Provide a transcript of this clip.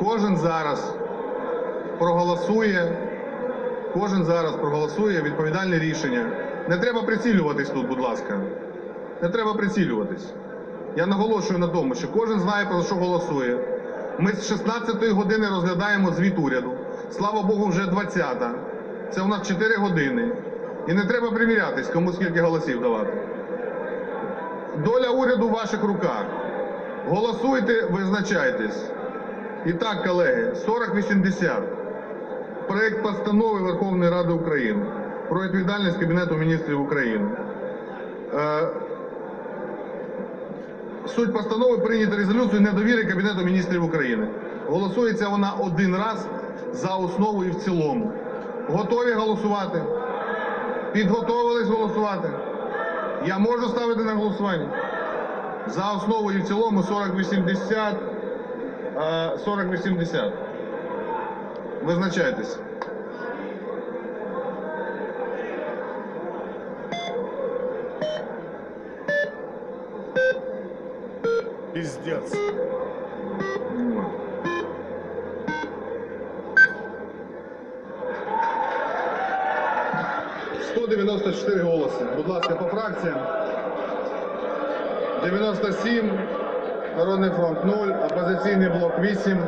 кожен зараз проголосує, кожен зараз проголосує відповідальне рішення. Не треба прицілюватись тут, будь ласка. Не треба прицілюватись. Я наголошую на тому, що кожен знає про що голосує. Ми з 16-ї години розглядаємо звіт уряду. Слава Богу, вже 20-та. Це у нас 4 години. І не треба примірятись, кому скільки голосів давати. Доля уряду в ваших руках. Голосуйте, визначайтесь. І так, колеги, 4080. Проект постанови Верховної Ради України про відповідальність Кабінету міністрів України. Е, Суть постанови прийняти резолюцію недовіри Кабінету міністрів України. Голосується вона один раз за основу і в цілому. Готові голосувати? Підготовились голосувати? Я можу ставити на голосування? За основу і в цілому 4080. Е, 4080. Визначайтесь. Пиздец. 194 голоси. Будь ласка, по фракціям. 97, Народний фронт 0, опозиційний блок 8.